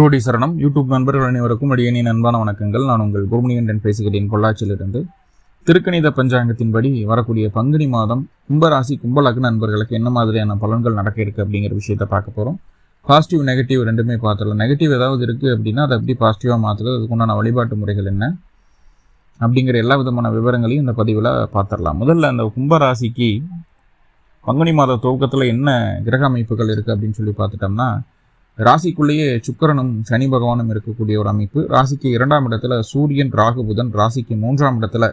குருவடி சரணம். யூடியூப் நண்பர்கள் அனைவருக்கும் அடியணியின் அன்பான வணக்கங்கள். நான் உங்கள் குருமணிகண்டன் பேசுகிறேன். பொள்ளாச்சியிலிருந்து திருக்கணித பஞ்சாங்கத்தின்படி வரக்கூடிய பங்குனி மாதம் கும்பராசி கும்பலக்கு நண்பர்களுக்கு என்ன மாதிரியான பலன்கள் நடக்க இருக்குது அப்படிங்கிற விஷயத்த பார்க்க போகிறோம் பாசிட்டிவ் நெகட்டிவ் ரெண்டுமே பார்த்துடலாம். நெகட்டிவ் ஏதாவது இருக்குது அப்படின்னா அதை எப்படி பாசிட்டிவாக மாற்றுறது அதுக்குண்டான வழிபாட்டு முறைகள் என்ன? அப்படிங்கிற எல்லா விதமான விவரங்களையும் இந்த பதிவில் பார்த்துடலாம். முதல்ல அந்த கும்பராசிக்கு பங்குனி மாத துவக்கத்தில் என்ன கிரக அமைப்புகள் இருக்குது அப்படின்னு சொல்லி பார்த்துட்டோம்னா ராசிக்குள்ளேயே சுக்கரனும் சனி பகவானும் இருக்கக்கூடிய ஒரு அமைப்பு. ராசிக்கு இரண்டாம் இடத்துல சூரியன் ராகு புதன். ராசிக்கு மூன்றாம் இடத்துல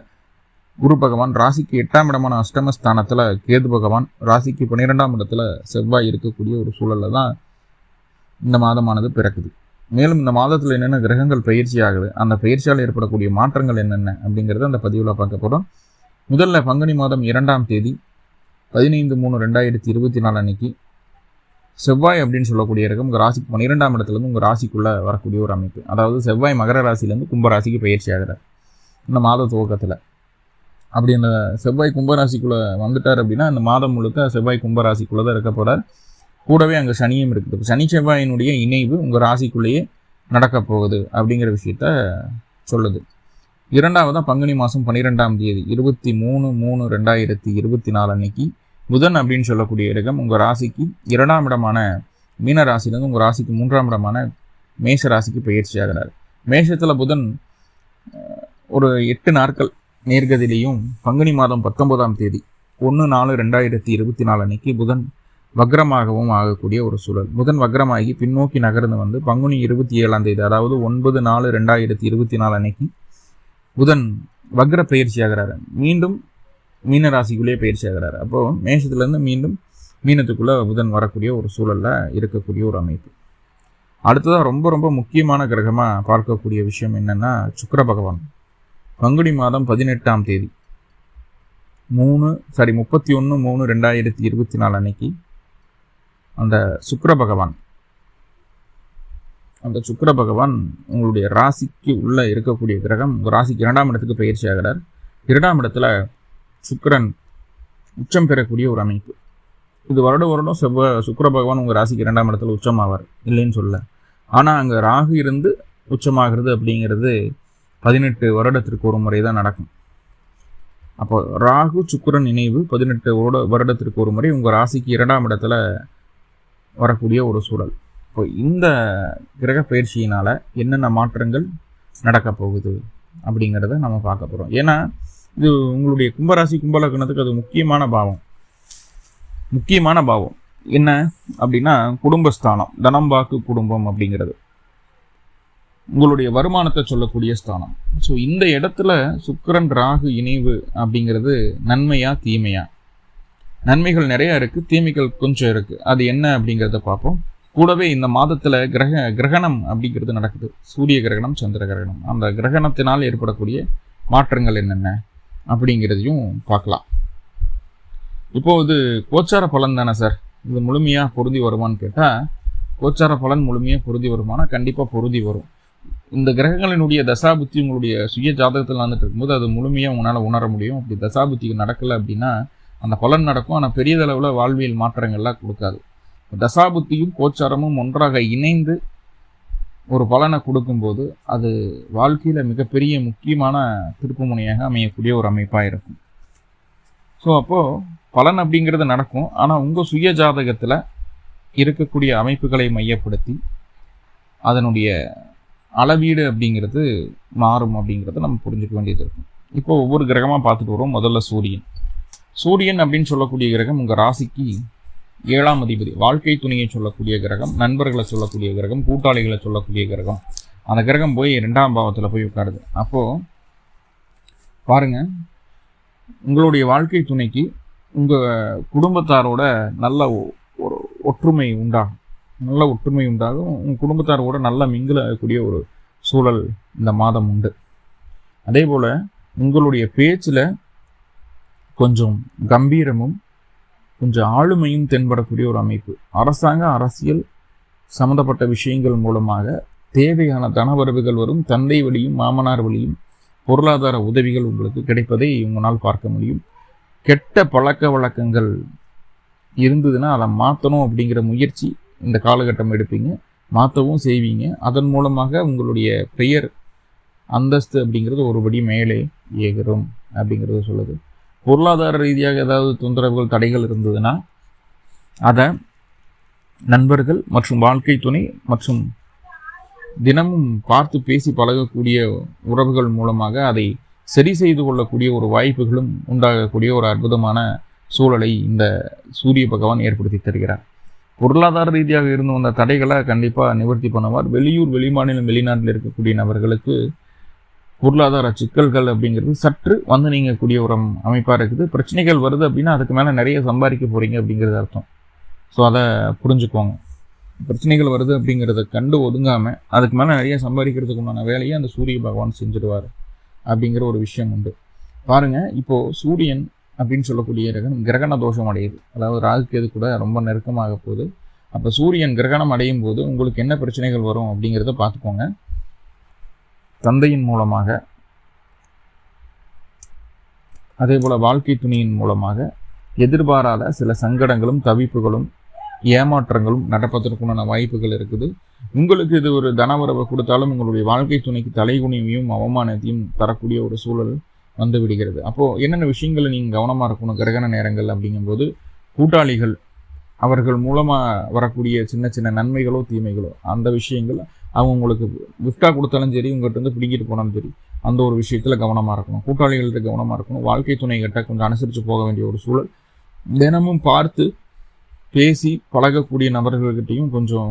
குரு பகவான். ராசிக்கு எட்டாம் இடமான அஷ்டமஸ்தானத்தில் கேது பகவான். ராசிக்கு பன்னிரெண்டாம் இடத்துல செவ்வாய் இருக்கக்கூடிய ஒரு சூழலில் தான் இந்த மாதமானது பிறக்குது. மேலும் இந்த மாதத்தில் என்னென்ன கிரகங்கள் பயிற்சி ஆகுது அந்த பயிற்சியால் ஏற்படக்கூடிய மாற்றங்கள் என்னென்ன அப்படிங்கிறத அந்த பதிவில் பார்க்க போகிறோம் முதல்ல பங்குனி மாதம் இரண்டாம் தேதி பதினைந்து மூணு ரெண்டாயிரத்தி இருபத்தி நாலு அன்னைக்கு செவ்வாய் அப்படின்னு சொல்லக்கூடிய இருக்கும் உங்கள் ராசிக்கு பன்னிரெண்டாம் இடத்துலேருந்து உங்கள் ராசிக்குள்ளே வரக்கூடிய ஒரு அமைப்பு. அதாவது செவ்வாய் மகர ராசிலேருந்து கும்பராசிக்கு பயிற்சி ஆகிறார். இந்த மாத துவக்கத்தில். அப்படி அந்த செவ்வாய் கும்பராசிக்குள்ளே வந்துட்டார் அப்படின்னா இந்த மாதம் முழுக்க செவ்வாய் கும்பராசிக்குள்ளே தான் இருக்க போகிறார் கூடவே அங்கே சனியும் இருக்குது. சனி செவ்வாயினுடைய இணைவு உங்கள் ராசிக்குள்ளேயே நடக்க போகுது அப்படிங்கிற விஷயத்த சொல்லுது. இரண்டாவதாக பங்குனி மாதம் பன்னிரெண்டாம் தேதி இருபத்தி மூணு மூணு ரெண்டாயிரத்தி இருபத்தி நாலு அன்னைக்கு புதன் அப்படின்னு சொல்லக்கூடிய இடகம் உங்கள் ராசிக்கு இரண்டாம் இடமான மீன ராசிலேருந்து உங்கள் ராசிக்கு மூன்றாம் இடமான மேஷ ராசிக்கு பயிற்சி ஆகிறார். மேஷத்தில் புதன் ஒரு எட்டு நாட்கள் நேர்கதிலையும் பங்குனி மாதம் பத்தொன்பதாம் தேதி ஒன்று நாலு ரெண்டாயிரத்தி இருபத்தி நாலு அன்னைக்கு புதன் வக்ரமாகவும் ஆகக்கூடிய ஒரு சூழல். புதன் வக்ரமாகி பின்னோக்கி நகர்ந்து வந்து பங்குனி இருபத்தி ஏழாம் தேதி அதாவது ஒன்பது நாலு ரெண்டாயிரத்தி இருபத்தி நாலு அன்னைக்கு புதன் வக்ர பயிற்சி ஆகிறாரு. மீண்டும் மீன ராசிக்குள்ளேயே பயிற்சி ஆகிறாரு. அப்போ மேஷத்துலேருந்து மீண்டும் மீனத்துக்குள்ளே புதன் வரக்கூடிய ஒரு சூழலில் இருக்கக்கூடிய ஒரு அமைப்பு. அடுத்ததாக ரொம்ப ரொம்ப முக்கியமான கிரகமாக பார்க்கக்கூடிய விஷயம் என்னென்னா சுக்கர பகவான். பங்குனி மாதம் பதினெட்டாம் தேதி. மூணு சாரி முப்பத்தி ஒன்று மூணு ரெண்டாயிரத்தி இருபத்தி நாலு அன்னைக்கு அந்த சுக்கர பகவான் அந்த சுக்கர பகவான் உங்களுடைய ராசிக்கு உள்ளே இருக்கக்கூடிய கிரகம் உங்கள் ராசிக்கு இரண்டாம் இடத்துக்கு பயிற்சி ஆகிறார். இரண்டாம் இடத்துல சுக்கரன் உச்சம் பெறக்கூடிய ஒரு அமைப்பு. இது வருட வருடம் செவ்வ சுக்கர பகவான் உங்கள் ராசிக்கு இரண்டாம் இடத்துல உச்சமாவார். இல்லைன்னு சொல்ல. ஆனால் அங்கே ராகு இருந்து உச்சமாகிறது அப்படிங்கிறது பதினெட்டு வருடத்திற்கு ஒரு முறை தான் நடக்கும். அப்போ ராகு சுக்கரன் இணைவு பதினெட்டு வருட வருடத்திற்கு ஒரு முறை உங்கள் ராசிக்கு இரண்டாம் இடத்துல வரக்கூடிய ஒரு சூழல். இப்போ இந்த கிரக பயிற்சியினால் என்னென்ன மாற்றங்கள் நடக்க போகுது அப்படிங்கிறத நம்ம பார்க்க போகிறோம் ஏன்னா இது உங்களுடைய கும்பராசி கும்பலக்கணத்துக்கு அது முக்கியமான பாவம். முக்கியமான பாவம். என்ன அப்படின்னா குடும்பஸ்தானம். தனம் வாக்கு குடும்பம் அப்படிங்கிறது. உங்களுடைய வருமானத்தை சொல்லக்கூடிய ஸ்தானம். ஸோ இந்த இடத்துல சுக்கரன் ராகு இணைவு அப்படிங்கிறது நன்மையா தீமையா? நன்மைகள் நிறைய இருக்கு தீமைகள் கொஞ்சம் இருக்கு. அது என்ன அப்படிங்கிறத பார்ப்போம். கூடவே இந்த மாதத்துல கிரக கிரகணம் அப்படிங்கிறது நடக்குது. சூரிய கிரகணம் சந்திர கிரகணம். அந்த கிரகணத்தினால் ஏற்படக்கூடிய மாற்றங்கள் என்னென்ன? அப்படிங்கிறதையும் பார்க்கலாம். இப்போது இது கோச்சார பலன் தானே சார்? இது முழுமையாக பொருந்தி வருமான்னு கேட்டால் கோச்சார பலன் முழுமையாக பொருந்தி வருமானா? கண்டிப்பாக பொருந்தி வரும். இந்த கிரகங்களினுடைய தசாபுத்தி உங்களுடைய சுய ஜாதகத்தில் வந்துட்டு இருக்கும்போது அது முழுமையாக உங்களால் உணர முடியும். அப்படி தசாபுத்தி நடக்கலை அப்படின்னா அந்த பலன் நடக்கும். ஆனால் பெரியதளவில் வாழ்வியல் மாற்றங்கள்லாம் கொடுக்காது. தசாபுத்தியும் கோச்சாரமும் ஒன்றாக இணைந்து ஒரு பலனை கொடுக்கும்போது அது வாழ்க்கையில் மிகப்பெரிய முக்கியமான திருப்புமுனையாக அமையக்கூடிய ஒரு அமைப்பாக இருக்கும். ஸோ அப்போது பலன் அப்படிங்கிறது நடக்கும். ஆனால் உங்கள் சுய ஜாதகத்தில் இருக்கக்கூடிய அமைப்புகளை மையப்படுத்தி அதனுடைய அளவீடு அப்படிங்கிறது மாறும் அப்படிங்கிறத நம்ம புரிஞ்சுக்க வேண்டியது இருக்கும். இப்போ ஒவ்வொரு கிரகமாக பார்த்துட்டு வரோம் முதல்ல சூரியன். சூரியன் அப்படின்னு சொல்லக்கூடிய கிரகம் உங்கள் ராசிக்கு ஏழாம் அதிபதி. வாழ்க்கை துணையை சொல்லக்கூடிய கிரகம் நண்பர்களை சொல்லக்கூடிய கிரகம் கூட்டாளிகளை சொல்லக்கூடிய கிரகம். அந்த கிரகம் போய் ரெண்டாம் பாவத்தில் போய் உட்காருது. அப்போது பாருங்க. உங்களுடைய வாழ்க்கை துணைக்கு உங்கள் குடும்பத்தாரோட நல்ல ஒரு ஒற்றுமை உண்டாகும். நல்ல ஒற்றுமை உண்டாகும். உங்கள் குடும்பத்தாரோட நல்ல மிங்கிலக்கூடிய ஒரு சூழல் இந்த மாதம் உண்டு. அதே போல் உங்களுடைய பேச்சில் கொஞ்சம் கம்பீரமும் கொஞ்சம் ஆளுமையும் தென்படக்கூடிய ஒரு அமைப்பு. அரசாங்க அரசியல் சம்மந்தப்பட்ட விஷயங்கள் மூலமாக தேவையான தனவரவுகள் வரும் தந்தை வழியும் மாமனார் வழியும் பொருளாதார உதவிகள் உங்களுக்கு கிடைப்பதை உங்களால் பார்க்க முடியும். கெட்ட பழக்க வழக்கங்கள் இருந்ததுன்னா அதை மாற்றணும் அப்படிங்கிற முயற்சி இந்த காலகட்டம் எடுப்பீங்க. மாற்றவும் செய்வீங்க. அதன் மூலமாக உங்களுடைய பெயர் அந்தஸ்து அப்படிங்கிறது ஒருபடி மேலே ஏகிறோம் அப்படிங்கிறத சொல்லுது. பொருளாதார ரீதியாக ஏதாவது தொந்தரவுகள் தடைகள் இருந்ததுன்னா அதை நண்பர்கள் மற்றும் வாழ்க்கை துணை மற்றும் தினமும் பார்த்து பேசி பழகக்கூடிய உறவுகள் மூலமாக அதை சரி செய்து கொள்ளக்கூடிய ஒரு வாய்ப்புகளும் உண்டாகக்கூடிய ஒரு அற்புதமான சூழலை இந்த சூரிய பகவான் ஏற்படுத்தி தருகிறார். பொருளாதார ரீதியாக இருந்து வந்த தடைகளை கண்டிப்பாக நிவர்த்தி பண்ணுவார். வெளியூர் வெளிமாநிலம் வெளிநாட்டில் இருக்கக்கூடிய நபர்களுக்கு பொருளாதார சிக்கல்கள் அப்படிங்கிறது சற்று வந்து நீங்கக்கூடிய ஒரு அமைப்பாக இருக்குது. பிரச்சனைகள் வருது அப்படின்னா அதுக்கு மேலே நிறைய சம்பாதிக்க போகிறீங்க அப்படிங்கிறது அர்த்தம். ஸோ அதை புரிஞ்சுக்கோங்க. பிரச்சனைகள் வருது அப்படிங்கிறத கண்டு ஒதுங்காமல் அதுக்கு மேலே நிறைய சம்பாதிக்கிறதுக்கு உண்டான வேலையை அந்த சூரிய பகவான் செஞ்சுடுவார் அப்படிங்கிற ஒரு விஷயம் உண்டு. பாருங்கள் இப்போது சூரியன் அப்படின்னு சொல்லக்கூடிய கிரகணம் கிரகண தோஷம் அடையுது. அதாவது ராகுக்கு எது கூட ரொம்ப நெருக்கமாக போகுது. அப்போ சூரியன் கிரகணம் அடையும் போது உங்களுக்கு என்ன பிரச்சனைகள் வரும் அப்படிங்கிறத பார்த்துக்கோங்க. தந்தையின் மூலமாக அதே போல் வாழ்க்கை துணியின் மூலமாக எதிர்பாராத சில சங்கடங்களும் தவிப்புகளும் ஏமாற்றங்களும் நடப்பதற்குண்டான வாய்ப்புகள் இருக்குது. உங்களுக்கு இது ஒரு தனவரவை கொடுத்தாலும் உங்களுடைய வாழ்க்கை துணைக்கு தலைகுனியையும் அவமானத்தையும் தரக்கூடிய ஒரு சூழல் வந்து விடுகிறது அப்போது என்னென்ன விஷயங்களை நீங்கள் கவனமாக இருக்கணும் கிரகண நேரங்கள் அப்படிங்கும்போது கூட்டாளிகள் அவர்கள் மூலமாக வரக்கூடிய சின்ன சின்ன நன்மைகளோ தீமைகளோ அந்த விஷயங்கள் அவங்க உங்களுக்கு கிஃப்டாக கொடுத்தாலும் சரி உங்கள்கிட்ட வந்து பிடிக்கிட்டு போனாலும் சரி அந்த ஒரு விஷயத்தில் கவனமாக இருக்கணும். கூட்டாளிகள்கிட்ட கவனமாக இருக்கணும். வாழ்க்கை துணை கிட்ட கொஞ்சம் அனுசரித்து போக வேண்டிய ஒரு சூழல். தினமும் பார்த்து பேசி பழகக்கூடிய நபர்கள்கிட்டையும் கொஞ்சம்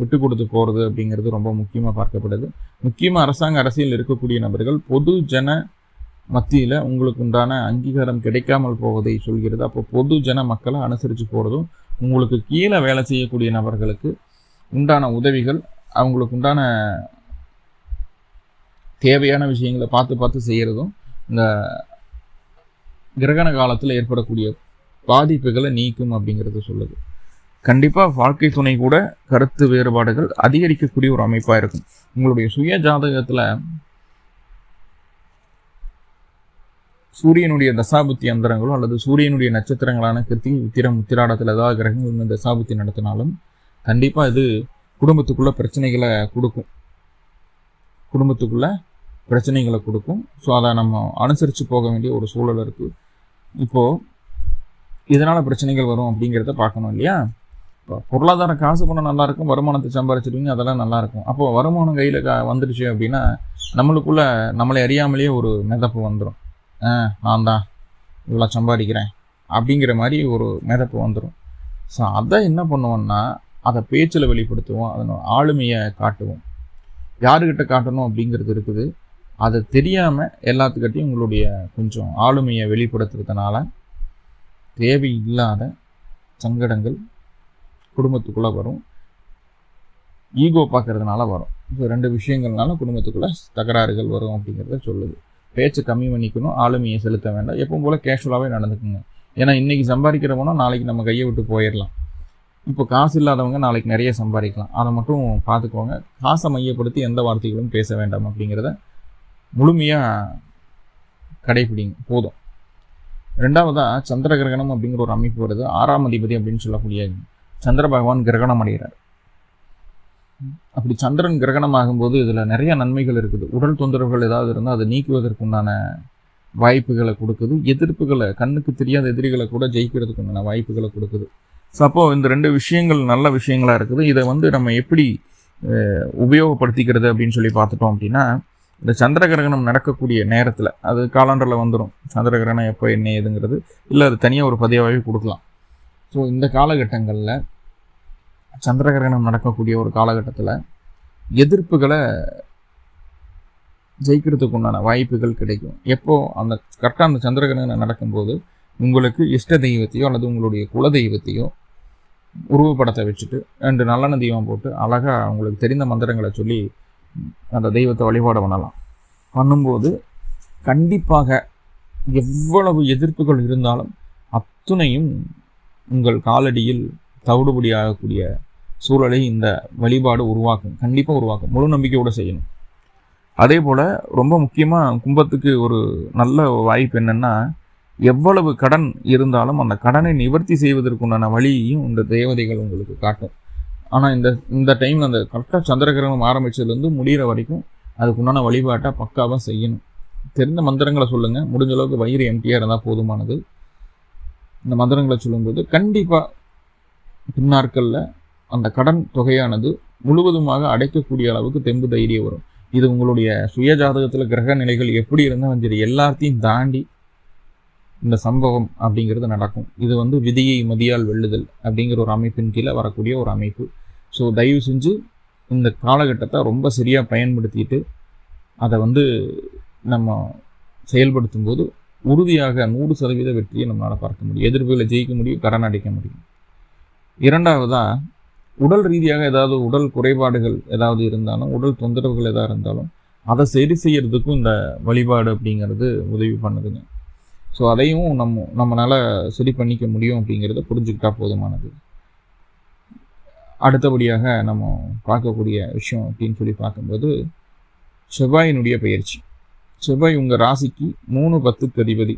விட்டு கொடுத்து போகிறது அப்படிங்கிறது ரொம்ப முக்கியமாக பார்க்கப்படுது. முக்கியமாக அரசாங்க அரசியல் இருக்கக்கூடிய நபர்கள் பொது ஜன மத்தியில் உங்களுக்கு உண்டான அங்கீகாரம் கிடைக்காமல் போவதை சொல்கிறது. அப்போ பொது ஜன மக்களை அனுசரித்து போகிறதும் உங்களுக்கு கீழே வேலை செய்யக்கூடிய நபர்களுக்கு உண்டான உதவிகள் அவங்களுக்கு உண்டான தேவையான விஷயங்களை பார்த்து பார்த்து செய்கிறதும் இந்த கிரகண காலத்தில் ஏற்படக்கூடிய பாதிப்புகளை நீக்கும் அப்படிங்கிறது சொல்லுது. கண்டிப்பாக வாழ்க்கை துணை கூட கருத்து வேறுபாடுகள் அதிகரிக்கக்கூடிய ஒரு அமைப்பாக இருக்கும். உங்களுடைய சுய ஜாதகத்தில் சூரியனுடைய தசாபுத்தி அந்தரங்களோ அல்லது சூரியனுடைய நட்சத்திரங்களான கிருத்திகை உத்திரம் உத்திராடத்தில் ஏதாவது கிரகங்கள் தசாபுத்தி நடத்தினாலும் கண்டிப்பாக இது குடும்பத்துக்குள்ள பிரச்சனைகளை கொடுக்கும். குடும்பத்துக்குள்ள பிரச்சனைகளை கொடுக்கும். ஸோ அதை நம்ம அனுசரித்து போக வேண்டிய ஒரு சூழல் இருக்குது இப்போது இதனால் பிரச்சனைகள் வரும் அப்படிங்கிறத பார்க்கணும் இல்லையா? இப்போ பொருளாதார காசு பணம் நல்லாயிருக்கும் வருமானத்தை சம்பாரிச்சிருவீங்க அதெல்லாம் நல்லாயிருக்கும் அப்போது வருமானம் கையில் கா வந்துடுச்சு அப்படின்னா நம்மளுக்குள்ள நம்மளை அறியாமலேயே ஒரு மிதப்பு வந்துடும் ஆ நான் தான் இவ்வளோ சம்பாதிக்கிறேன் அப்படிங்கிற மாதிரி ஒரு மிதப்பு வந்துடும் ஸோ அதை என்ன பண்ணுவோன்னா அதை பேச்சில் வெளிப்படுத்துவோம் அதனோட ஆளுமையை காட்டுவோம். யாருக்கிட்ட காட்டணும் அப்படிங்கிறது இருக்குது. அதை தெரியாமல் எல்லாத்துக்கிட்டையும் உங்களுடைய கொஞ்சம் ஆளுமையை வெளிப்படுத்துறதுனால தேவையில்லாத சங்கடங்கள் குடும்பத்துக்குள்ளே வரும். ஈகோ பார்க்கறதுனால வரும். ஸோ ரெண்டு விஷயங்கள்னால குடும்பத்துக்குள்ளே தகராறுகள் வரும் அப்படிங்கிறத சொல்லுது. பேச்சை கம்மி பண்ணிக்கணும் ஆளுமையை செலுத்த வேண்டாம். எப்பவும் போல் கேஷுவலாகவே நடந்துக்குங்க. ஏன்னா இன்றைக்கி சம்பாதிக்கிறவனா நாளைக்கு நம்ம கையை விட்டு போயிடலாம். இப்போ காசு இல்லாதவங்க நாளைக்கு நிறைய சம்பாதிக்கலாம். அதை மட்டும் பார்த்துக்கோங்க. காசை மையப்படுத்தி எந்த வார்த்தைகளும் பேச வேண்டாம் அப்படிங்கிறத முழுமையாக கடைபிடிங்க. போதும். ரெண்டாவதாக சந்திர கிரகணம் அப்படிங்கிற ஒரு அமைப்பு வருது. ஆறாம் அதிபதி அப்படின்னு சொல்லக்கூடிய சந்திர பகவான் கிரகணம் அடைகிறார். அப்படி சந்திரன் கிரகணம் ஆகும்போது இதில் நிறைய நன்மைகள் இருக்குது. உடல் தொந்தரவுகள் ஏதாவது இருந்தால் அதை நீக்குவதற்கு உண்டான வாய்ப்புகளை கொடுக்குது. எதிர்ப்புகளை கண்ணுக்கு தெரியாத எதிரிகளை கூட ஜெயிக்கிறதுக்கு உண்டான வாய்ப்புகளை கொடுக்குது. ஸோ அப்போது இந்த ரெண்டு விஷயங்கள் நல்ல விஷயங்களாக இருக்குது. இதை வந்து நம்ம எப்படி உபயோகப்படுத்திக்கிறது அப்படின்னு சொல்லி பார்த்துட்டோம் அப்படின்னா இந்த சந்திர கிரகணம் நடக்கக்கூடிய நேரத்தில் அது காலண்டரில் வந்துடும் சந்திர கிரகணம் எப்போ என்ன ஏதுங்கிறது. இல்லை அது தனியாக ஒரு பதிவாகவே கொடுக்கலாம். ஸோ இந்த காலகட்டங்களில் சந்திர கிரகணம் நடக்கக்கூடிய ஒரு காலகட்டத்தில் எதிர்ப்புகளை ஜெயிக்கிறதுக்கு உண்டான வாய்ப்புகள் கிடைக்கும். எப்போ அந்த கரெக்டாக அந்த சந்திர கிரகணம் நடக்கும்போது உங்களுக்கு இஷ்ட தெய்வத்தையோ அல்லது உங்களுடைய குல தெய்வத்தையோ உருவப்படத்தை வச்சுட்டு ரெண்டு நல்லெண்ண தெய்வம் போட்டு அழகாக அவங்களுக்கு தெரிந்த மந்திரங்களை சொல்லி அந்த தெய்வத்தை வழிபாடு பண்ணலாம். பண்ணும்போது கண்டிப்பாக எவ்வளவு எதிர்ப்புகள் இருந்தாலும் அத்துணையும் உங்கள் காலடியில் தவிடுபடி ஆகக்கூடிய சூழலை இந்த வழிபாடு உருவாக்கும் கண்டிப்பாக உருவாக்கும். முழு நம்பிக்கையோடு செய்யணும். அதே போல் ரொம்ப முக்கியமாக கும்பத்துக்கு ஒரு நல்ல வாய்ப்பு என்னென்னா எவ்வளவு கடன் இருந்தாலும் அந்த கடனை நிவர்த்தி செய்வதற்குண்டான வழியையும் இந்த தேவதைகள் உங்களுக்கு காட்டும். ஆனால் இந்த இந்த டைமில் அந்த கரெக்டாக சந்திரகிரகணம் ஆரம்பித்ததுலேருந்து முடிகிற வரைக்கும் அதுக்குண்டான வழிபாட்டை பக்காவாக செய்யணும். தெரிந்த மந்திரங்களை சொல்லுங்கள் முடிஞ்ச அளவுக்கு வயிறு எம்டியாக இருந்தால் போதுமானது. இந்த மந்திரங்களை சொல்லும்போது கண்டிப்பாக பின்னாட்களில் அந்த கடன் தொகையானது முழுவதுமாக அடைக்கக்கூடிய அளவுக்கு தெம்பு தைரியம் வரும். இது உங்களுடைய சுய ஜாதகத்தில் கிரக நிலைகள் எப்படி இருந்தாலும் சரி எல்லாத்தையும் தாண்டி இந்த சம்பவம் அப்படிங்கிறது நடக்கும். இது வந்து விதியை மதியால் வெல்லுதல் அப்படிங்கிற ஒரு அமைப்பின் கீழே வரக்கூடிய ஒரு அமைப்பு. ஸோ தயவு செஞ்சு இந்த காலகட்டத்தை ரொம்ப சரியாக பயன்படுத்திட்டு அதை வந்து நம்ம செயல்படுத்தும் போது உறுதியாக நூறு சதவீத வெற்றியை நம்மளால் பார்க்க முடியும். எதிர்ப்புகளை ஜெயிக்க முடியும் கடன் அடைக்க முடியும். இரண்டாவதாக உடல் ரீதியாக ஏதாவது உடல் குறைபாடுகள் ஏதாவது இருந்தாலும் உடல் தொந்தரவுகள் எதாக இருந்தாலும் அதை சரி செய்யறதுக்கும் இந்த வழிபாடு அப்படிங்கிறது உதவி பண்ணுதுங்க. ஸோ அதையும் நம்ம நம்மளால் சரி பண்ணிக்க முடியும் அப்படிங்கிறத புரிஞ்சுக்கிட்டா போதுமானது. அடுத்தபடியாக நம்ம பார்க்கக்கூடிய விஷயம் அப்படின்னு சொல்லி பார்க்கும்போது செவ்வாயினுடைய பயிற்சி செவ்வாய் உங்கள் ராசிக்கு மூணு பத்துக்கு அதிபதி.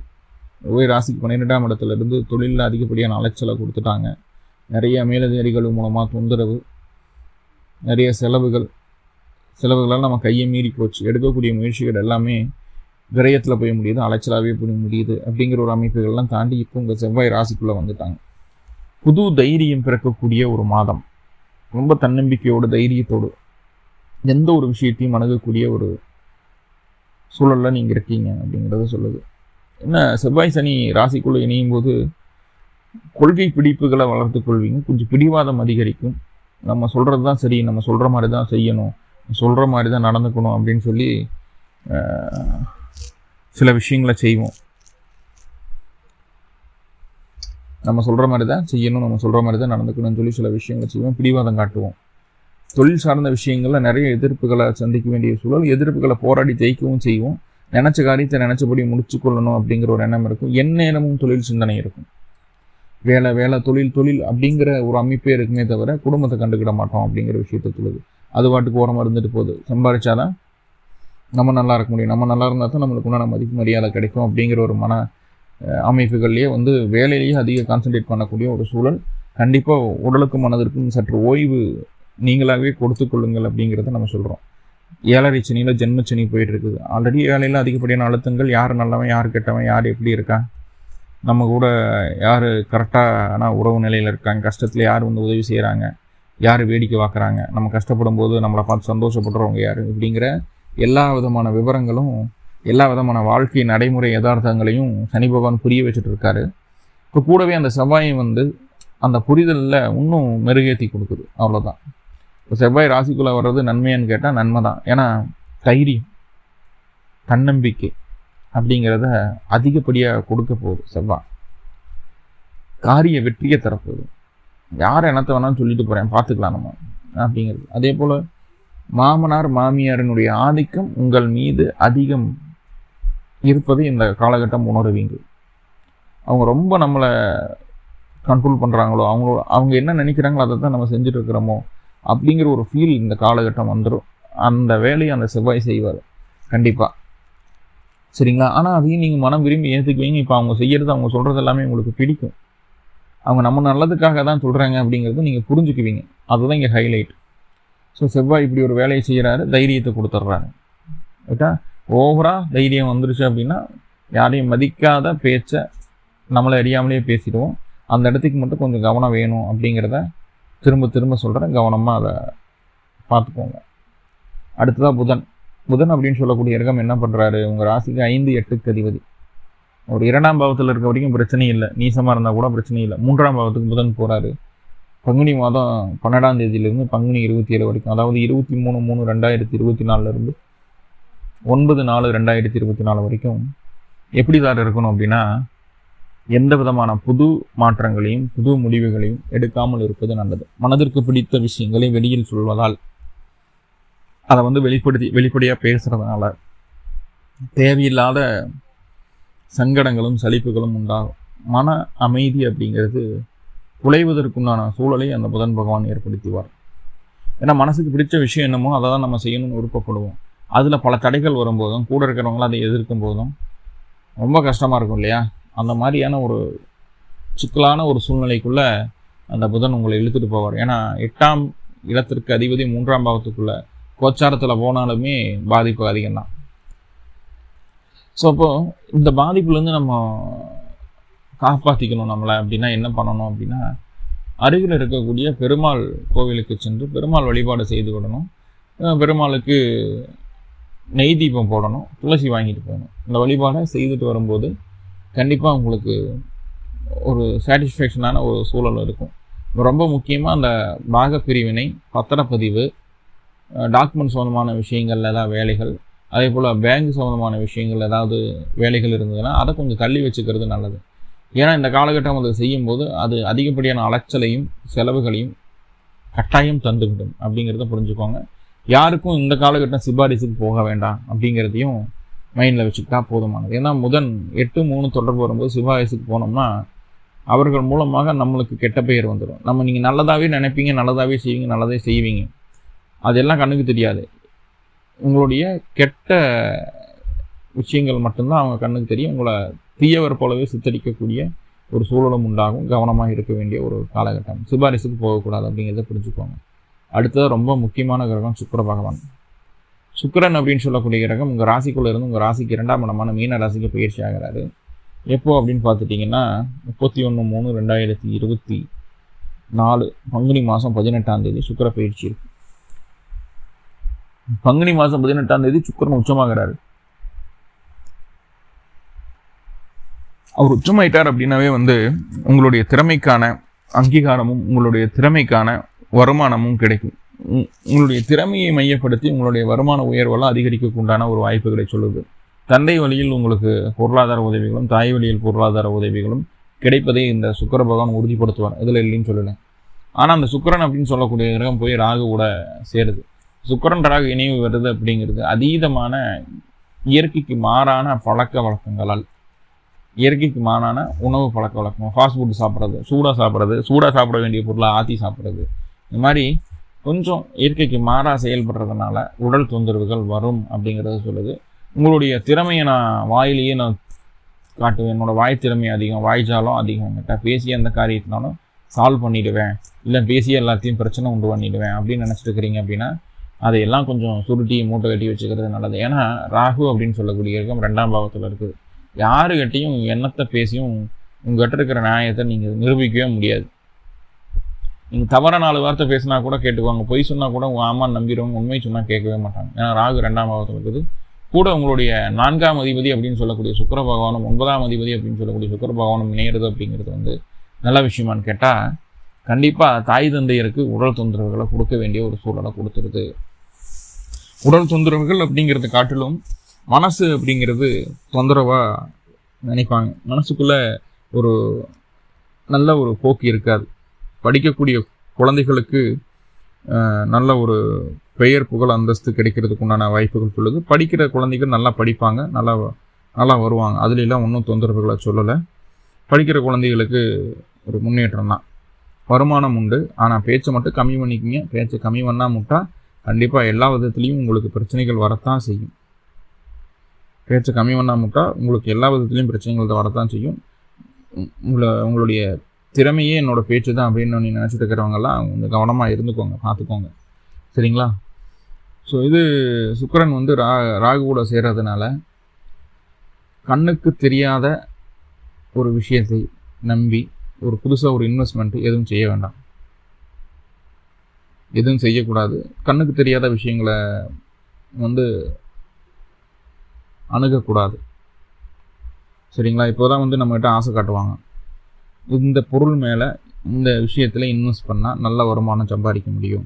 ஒவ்வொரு ராசிக்கு பன்னிரெண்டாம் இடத்துலேருந்து தொழிலில் அதிகப்படியான அலைச்சலை கொடுத்துட்டாங்க. நிறைய மேலதிகாரிகள் மூலமாக தொந்தரவு நிறைய செலவுகள். செலவுகளால் நம்ம கையை மீறி போச்சு. எடுக்கக்கூடிய முயற்சிகள் எல்லாமே விரயத்தில் போய் முடியுது அலைச்சலாகவே போய் முடியுது அப்படிங்கிற ஒரு அமைப்புகள்லாம் தாண்டி இப்போ உங்கள் செவ்வாய் ராசிக்குள்ளே வந்துட்டாங்க. புது தைரியம் பிறக்கக்கூடிய ஒரு மாதம். ரொம்ப தன்னம்பிக்கையோடு தைரியத்தோடு எந்த ஒரு விஷயத்தையும் அணுகக்கூடிய ஒரு சூழலில் நீங்கள் இருக்கீங்க அப்படிங்கிறத சொல்லுது. என்ன செவ்வாய் சனி ராசிக்குள்ளே இணையும் போது கொள்கை பிடிப்புகளை வளர்த்து கொள்வீங்க. கொஞ்சம் பிடிவாதம் அதிகரிக்கும். நம்ம சொல்கிறது தான் சரி நம்ம சொல்கிற மாதிரி தான் செய்யணும் சொல்கிற மாதிரி தான் நடந்துக்கணும் அப்படின்னு சொல்லி சில விஷயங்களை செய்வோம். நம்ம சொல்கிற மாதிரி தான் செய்யணும் நம்ம சொல்கிற மாதிரி தான் நடந்துக்கணும்னு சொல்லி சில விஷயங்களை செய்வோம். பிடிவாதம் காட்டுவோம். தொழில் சார்ந்த விஷயங்களில் நிறைய எதிர்ப்புகளை சந்திக்க வேண்டிய சூழல் எதிர்ப்புகளை போராடி ஜெயிக்கவும் செய்வோம். நினச்ச காரியத்தை நினச்சபடி முடிச்சு கொள்ளணும் அப்படிங்கிற ஒரு எண்ணம் இருக்கும். எந்நேரமும் தொழில் சிந்தனை இருக்கும். வேலை வேலை தொழில் தொழில் அப்படிங்கிற ஒரு அமைப்பே இருக்குமே தவிர குடும்பத்தை கண்டுக்கிட மாட்டோம் அப்படிங்கிற விஷயத்த சொல்லுது. அது பாட்டுக்கு ஓரமாக இருந்துட்டு போகுது. சம்பாதிச்சாதான் நம்ம நல்லா இருக்க முடியும். நம்ம நல்லா இருந்தால் தான் நம்மளுக்கு உண்டான மதிப்பு மரியாதை கிடைக்கும் அப்படிங்கிற ஒரு மன அமைப்புகள்லேயே வந்து வேலையிலேயே அதிக கான்சன்ட்ரேட் பண்ணக்கூடிய ஒரு சூழல். கண்டிப்பாக உடலுக்கும் மனதிற்கும் சற்று ஓய்வு நீங்களாகவே கொடுத்து கொள்ளுங்கள் அப்படிங்கிறத நம்ம சொல்கிறோம் ஏழரை சனியில் ஜென்மச்சனி போயிட்டு இருக்குது ஆல்ரெடி வேலையில் அதிகப்படியான அழுத்தங்கள். யார் நல்லவன் யார் கெட்டவன் யார் எப்படி இருக்கான்? நம்ம கூட யார் கரெக்டான உறவு நிலையில் இருக்காங்க? கஷ்டத்தில் யார் வந்து உதவி செய்கிறாங்க யார் வேடிக்கை பார்க்குறாங்க நம்ம கஷ்டப்படும் போது நம்மளை பார்த்து சந்தோஷப்படுறவங்க யார்? இப்படிங்கிற எல்லா விதமான விவரங்களும் எல்லா விதமான வாழ்க்கை நடைமுறை யதார்த்தங்களையும் சனி பகவான் புரிய வச்சுட்டு இருக்காரு இப்போ கூடவே அந்த செவ்வாயை வந்து அந்த புரிதலில் இன்னும் மெருகேற்றி கொடுக்குது. அவ்வளோதான் இப்போ செவ்வாய் ராசிக்குள்ளே வர்றது நன்மையான்னு கேட்டால் நன்மை தான் ஏன்னா தைரியம் தன்னம்பிக்கை அப்படிங்கிறத அதிகப்படியாக கொடுக்க போகுது செவ்வாய். காரிய வெற்றியை தரப்போகுது. யார் என்னத்தை வேணாலும் சொல்லிட்டு போகிறேன் பார்த்துக்கலாம் நம்ம. அப்படிங்கிறது. அதே போல் மாமனார் மாமியாரினுடைய ஆதிக்கம் உங்கள் மீது அதிகம் இருப்பதை இந்த காலகட்டம் உணருவீங்க. அவங்க ரொம்ப நம்மளை கண்ட்ரோல் பண்ணுறாங்களோ அவங்களோட அவங்க என்ன நினைக்கிறாங்களோ அதை தான் நம்ம செஞ்சுட்டு இருக்கிறோமோ அப்படிங்கிற ஒரு ஃபீல் இந்த காலகட்டம் வந்துடும் அந்த வேலையை அந்த செவ்வாய் செய்வார். கண்டிப்பாக சரிங்களா? ஆனால் அதையும் நீங்கள் மனம் விரும்பி ஏற்றுக்குவீங்க இப்போ அவங்க செய்கிறது அவங்க சொல்கிறது எல்லாமே உங்களுக்கு பிடிக்கும். அவங்க நம்ம நல்லதுக்காக தான் சொல்கிறாங்க அப்படிங்கிறத நீங்கள் புரிஞ்சுக்குவீங்க. அதுதான் இங்கே ஹைலைட் ஸோ செவ்வாய் இப்படி ஒரு வேலையை செய்கிறாரு தைரியத்தை கொடுத்துட்றாரு. ரைட்டா ஓவராக தைரியம் வந்துருச்சு அப்படின்னா யாரையும் மதிக்காத பேச்சை நம்மளை அறியாமலே பேசிடுவோம். அந்த இடத்துக்கு மட்டும் கொஞ்சம் கவனம் வேணும் அப்படிங்கிறத திரும்ப திரும்ப சொல்கிறேன் கவனமாக அதை பார்த்துக்கோங்க. அடுத்ததாக புதன். புதன் அப்படின்னு சொல்லக்கூடிய இறகம் என்ன பண்ணுறாரு உங்கள் ராசிக்கு ஐந்து எட்டுக்கு அதிபதி. ஒரு இரண்டாம் பாவத்தில் இருக்க வரைக்கும் பிரச்சனை இல்லை. நீசமாக இருந்தால் கூட பிரச்சனை இல்லை. மூன்றாம் பாவத்துக்கு புதன் போகிறாரு பங்குனி மாதம் பன்னெண்டாம் தேதியிலிருந்து பங்குனி இருபத்தி ஏழு வரைக்கும் அதாவது இருபத்தி மூணு மூணு ரெண்டாயிரத்தி இருபத்தி நாலுலேருந்து ஒன்பது நாலு ரெண்டாயிரத்தி இருபத்தி நாலு வரைக்கும் எப்படி சார் இருக்கணும் அப்படின்னா எந்த விதமான புது மாற்றங்களையும் புது முடிவுகளையும் எடுக்காமல் இருப்பது நல்லது. மனதிற்கு பிடித்த விஷயங்களை வெளியில் சொல்வதால் அதை வந்து வெளிப்படுத்தி வெளிப்படையாக பேசுகிறதுனால தேவையில்லாத சங்கடங்களும் சலிப்புகளும் உண்டாகும் மன அமைதி அப்படிங்கிறது உழைவதற்குண்டான சூழலை அந்த புதன் பகவான் ஏற்படுத்திவார். ஏன்னா மனசுக்கு பிடிச்ச விஷயம் என்னமோ அதை தான் நம்ம செய்யணும்னு விருப்பப்படுவோம். அதில் பல தடைகள் வரும்போதும் கூட இருக்கிறவங்களும் அதை எதிர்க்கும் போதும் ரொம்ப கஷ்டமாக இருக்கும் இல்லையா? அந்த மாதிரியான ஒரு சிக்கலான ஒரு சூழ்நிலைக்குள்ளே அந்த புதன் உங்களை இழுத்துட்டு போவார். ஏன்னா எட்டாம் இடத்திற்கு அதிபதி மூன்றாம் பாவத்துக்குள்ள கோச்சாரத்தில் போனாலுமே பாதிப்பு அதிகம்தான். ஸோ அப்போ இந்த பாதிப்புலேருந்து நம்ம காப்பாற்றிக்கணும் நம்மளை அப்படின்னா என்ன பண்ணணும் அப்படின்னா அருகில் இருக்கக்கூடிய பெருமாள் கோவிலுக்கு சென்று பெருமாள் வழிபாடு செய்து விடணும். பெருமாளுக்கு நெய் தீபம் போடணும் துளசி வாங்கிட்டு போகணும். இந்த வழிபாடை செய்துட்டு வரும்போது கண்டிப்பாக உங்களுக்கு ஒரு சாட்டிஸ்ஃபேக்ஷனான ஒரு சூழல் இருக்கும். ரொம்ப முக்கியமாக அந்த பாகப் பிரிவினை பத்திரப்பதிவு டாக்குமெண்ட் சம்மந்தமான விஷயங்கள் ஏதாவது வேலைகள் அதே போல் பேங்க் சம்மந்தமான விஷயங்கள் ஏதாவது வேலைகள் இருந்ததுன்னா அதை கொஞ்சம் தள்ளி வச்சுக்கிறது நல்லது. ஏன்னா இந்த காலகட்டம் அதை செய்யும்போது அது அதிகப்படியான அலைச்சலையும் செலவுகளையும் கட்டாயம் தந்துவிடும் அப்படிங்கிறத புரிஞ்சுக்கோங்க. யாருக்கும் இந்த காலகட்டம் சிபாரிசுக்கு போக வேண்டாம் அப்படிங்கிறதையும் மைண்டில் வச்சுக்கிட்டா போதுமானது. ஏன்னா முதன் எட்டு மூணு தொடர்பு வரும்போது சிபாரிசுக்கு போனோம்னா அவர்கள் மூலமாக நம்மளுக்கு கெட்ட பெயர் வந்துடும் நம்ம நீங்கள் நல்லதாகவே நினைப்பீங்க நல்லதாகவே செய்வீங்க நல்லதே செய்வீங்க. அதெல்லாம் கண்ணுக்கு தெரியாது. உங்களுடைய கெட்ட விஷயங்கள் மட்டும்தான் அவங்க கண்ணுக்கு தெரியும். உங்களை தீயவர் போலவே சித்தரிக்கக்கூடிய ஒரு சூழலும் உண்டாகும். கவனமாக இருக்க வேண்டிய ஒரு காலகட்டம். சிபாரிசுக்கு போகக்கூடாது அப்படிங்கிறத புரிஞ்சுக்கோங்க. அடுத்தது ரொம்ப முக்கியமான கிரகம் சுக்கிர பகவான். சுக்கரன் அப்படின்னு சொல்லக்கூடிய கிரகம் உங்கள் ராசிக்குள்ளே இருந்து உங்கள் ராசிக்கு இரண்டாம் இடமான மீன ராசிக்கு பயிற்சி ஆகிறாரு. எப்போ அப்படின்னு பார்த்துட்டிங்கன்னா முப்பத்தி ஒன்று மூணு ரெண்டாயிரத்தி இருபத்தி நாலு பங்குனி மாதம் பதினெட்டாம் தேதி சுக்கிர பயிற்சி இருக்கு. பங்குனி மாதம் பதினெட்டாம் தேதி சுக்கிரன் உச்சமாகிறாரு. அவர் உச்சமாயிட்டார் அப்படின்னாவே வந்து உங்களுடைய திறமைக்கான அங்கீகாரமும் உங்களுடைய திறமைக்கான வருமானமும் கிடைக்கும். உங்களுடைய திறமையை மையப்படுத்தி உங்களுடைய வருமான உயர்வெல்லாம் அதிகரிக்க உண்டான ஒரு வாய்ப்புகளை சொல்லுது. தந்தை வழியில் உங்களுக்கு பொருளாதார உதவிகளும் தாய் வழியில் பொருளாதார உதவிகளும் கிடைப்பதை இந்த சுக்கர பகவான் உறுதிப்படுத்துவார். இதில் இல்லைன்னு சொல்லலை. ஆனால் அந்த சுக்கரன் அப்படின்னு சொல்லக்கூடிய கிரகம் போய் ராகு கூட சேருது. சுக்கரன் ராகு இணைவு வருது அப்படிங்கிறது அதீதமான இயற்கைக்கு மாறான பழக்க வழக்கங்களால் இயற்கைக்கு மாறான உணவு பழக்க வழக்கம்? ஃபாஸ்ட் ஃபுட் சாப்பிட்றது சூடாக சாப்பிட்றது சூடாக சாப்பிட வேண்டிய பொருளை ஆற்றி சாப்பிட்றது. இந்த மாதிரி கொஞ்சம் இயற்கைக்கு மாறாக செயல்படுறதுனால உடல் தொந்தரவுகள் வரும் அப்படிங்கிறத சொல்லுது. உங்களுடைய திறமையை நான் வாயிலேயே நான் காட்டுவேன். என்னோட வாய் திறமை அதிகம் வாய்ஜாலும் அதிகம். என்கிட்ட பேசி எந்த காரியத்தினாலும் சால்வ் பண்ணிடுவேன். இல்லை பேசி எல்லாத்தையும் பிரச்சனை உண்டு பண்ணிடுவேன் அப்படின்னு நினச்சிட்டு இருக்கிறீங்க அப்படின்னா அதையெல்லாம் கொஞ்சம் சுருட்டி மூட்டை கட்டி வச்சுக்கிறது நல்லது. ஏன்னா ராகு அப்படின்னு சொல்லக்கூடிய இருக்கும் ரெண்டாம் பாவத்தில் இருக்குது. யாருக்கிட்டையும் எண்ணத்தை பேசியும் உங்ககிட்ட இருக்கிற நியாயத்தை நீங்கள் நிரூபிக்கவே முடியாது. நீங்கள் தவற நாலு வார்த்தை பேசினா கூட கேட்டுக்குவாங்க. பொய் சொன்னால் கூட உங்கள் ஆமான்னு நம்பிடுவாங்க. உண்மை சொன்னால் கேட்கவே மாட்டாங்க. ஏன்னா ராகு ரெண்டாம் பாவத்தில் இருக்குது. கூட உங்களுடைய நான்காம் அதிபதி அப்படின்னு சொல்லக்கூடிய சுக்கிர பகவானும் ஒன்பதாம் அதிபதி அப்படின்னு சொல்லக்கூடிய சுக்கர பகவானும் இணையிறது அப்படிங்கிறது வந்து நல்ல விஷயமான்னு கேட்டால் கண்டிப்பாக தாய் தந்தையருக்கு உடல் தொந்தரவுகளை கொடுக்க வேண்டிய ஒரு சூழலை கொடுத்துருது. உடல் தொந்தரவுகள் அப்படிங்கிறத காட்டிலும் மனசு அப்படிங்கிறது தொந்தரவாக நினைப்பாங்க. மனசுக்குள்ளே ஒரு நல்ல ஒரு போக்கு இருக்காது. படிக்கக்கூடிய குழந்தைகளுக்கு நல்ல ஒரு பெயர் புகழ் அந்தஸ்து கிடைக்கிறதுக்கு உண்டான வாய்ப்புகள் சொல்லுது. படிக்கிற குழந்தைகள் நல்லா படிப்பாங்க. நல்லா நல்லா வருவாங்க. அதுலெல்லாம் ஒன்றும் தொந்தரவுகளை சொல்லலை. படிக்கிற குழந்தைகளுக்கு ஒரு முன்னேற்றம் தான். வருமானம் உண்டு. ஆனால் பேச்சை மட்டும் கம்மி பண்ணிக்கிங்க. பேச்சை கம்மி பண்ணால் முட்டா கண்டிப்பாக எல்லா விதத்துலேயும் உங்களுக்கு பிரச்சனைகள் வரத்தான் செய்யும். பேச்சை கம்மி பண்ணாம விட்டா உங்களுக்கு எல்லா விதத்துலேயும் பிரச்சனைகள் வரதான் செய்யும். உங்களை உங்களுடைய திறமையே என்னோட பேச்சு தான் அப்படின்னு நீ நினச்சிட்டு இருக்கிறவங்கெல்லாம் கொஞ்சம் கவனமாக இருந்துக்கோங்க பார்த்துக்கோங்க சரிங்களா? ஸோ இது சுக்கரன் வந்து ரா ராகு கூட சேர்றதுனால கண்ணுக்கு தெரியாத ஒரு விஷயத்தை நம்பி ஒரு புதுசாக ஒரு இன்வெஸ்ட்மெண்ட் எதுவும் செய்ய வேண்டாம். எதுவும் செய்யக்கூடாது. கண்ணுக்கு தெரியாத விஷயங்களை வந்து அணுகக்கூடாது. சரிங்களா? இப்போ தான் வந்து நம்மகிட்ட ஆசை காட்டுவாங்க. இந்த பொருள் மேலே இந்த விஷயத்தில் இன்வெஸ்ட் பண்ணால் நல்ல வருமானம் சம்பாதிக்க முடியும்.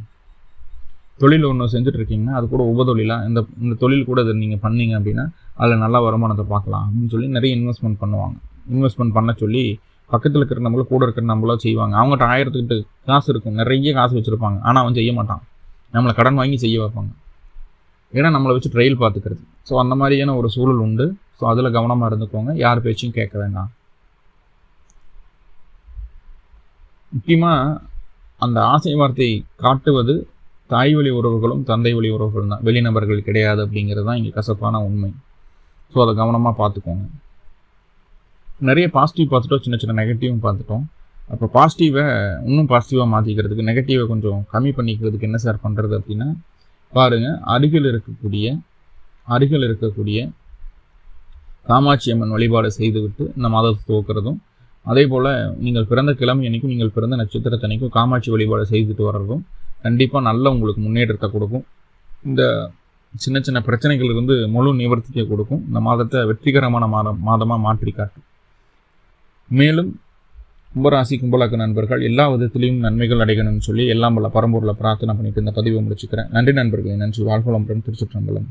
தொழில் ஒன்று செஞ்சுட்ருக்கீங்கன்னா அது கூட உபதொழிலாக இந்த இந்த தொழில் கூட இதை நீங்கள் பண்ணீங்க அப்படின்னா அதில் நல்ல வருமானத்தை பார்க்கலாம் அப்படின்னு சொல்லி நிறைய இன்வெஸ்ட்மெண்ட் பண்ணுவாங்க. இன்வெஸ்ட்மெண்ட் பண்ண சொல்லி பக்கத்தில் இருக்கிற நம்மளும் கூட இருக்கிற நம்மளும் செய்வாங்க. அவங்ககிட்ட ஆயிரத்துக்கிட்ட காசு இருக்கும். நிறைய காசு வச்சுருப்பாங்க. ஆனால் அவன் செய்ய மாட்டான். நம்மளை கடன் வாங்கி செய்ய வைப்பாங்க. ஏன்னா நம்மளை வச்சு ட்ரையல் பார்த்துக்கிறது. ஸோ அந்த மாதிரியான ஒரு சூழல் உண்டு. ஸோ அதில் கவனமாக இருந்துக்கோங்க. யார் பேச்சையும் கேட்க வேண்டாம். முக்கியமாக அந்த ஆசை வார்த்தை காட்டுவது தாய் வழி உறவுகளும் தந்தை வழி உறவுகளும் தான். வெளிநபர்கள் கிடையாது அப்படிங்கிறது தான் இங்கே கசப்பான உண்மை. ஸோ அதை கவனமாக பார்த்துக்கோங்க. நிறைய பாசிட்டிவ் பார்த்துட்டோம். சின்ன சின்ன நெகட்டிவும் பார்த்துட்டோம். அப்போ பாசிட்டிவை இன்னும் பாசிட்டிவாக மாற்றிக்கிறதுக்கு நெகட்டிவை கொஞ்சம் கம்மி பண்ணிக்கிறதுக்கு என்ன சார் பண்ணுறது அப்படின்னா பாருங்கள் அருகில் இருக்கக்கூடிய அருகில் இருக்கக்கூடிய காமாட்சி அம்மன் வழிபாடு செய்துவிட்டு இந்த மாதத்தை துவக்கிறதும் அதே போல் நீங்கள் பிறந்த கிழமை அன்னைக்கும் நீங்கள் பிறந்த நட்சத்திரத்தனைக்கும் காமாட்சி வழிபாடு செய்துட்டு வர்றதும் கண்டிப்பாக நல்ல உங்களுக்கு முன்னேற்றத்தை கொடுக்கும். இந்த சின்ன சின்ன பிரச்சனைகள் இருந்து முழு நிவர்த்தியை கொடுக்கும். இந்த மாதத்தை வெற்றிகரமான மாதம் மாதமாக மாற்றி காட்டும். மேலும் கும்பராசி கும்பலக்க நண்பர்கள். எல்லா விதத்திலையும் நன்மைகள் அடையணும்னு சொல்லி எல்லாம் பல பரம்பூரில் பிரார்த்தனை பண்ணிட்டு இந்த பதிவை முடிச்சுக்கிறேன். நன்றி நண்பர்களே. நன்றி. வாழ்வளம் திருச்சிற்றம்பலம்.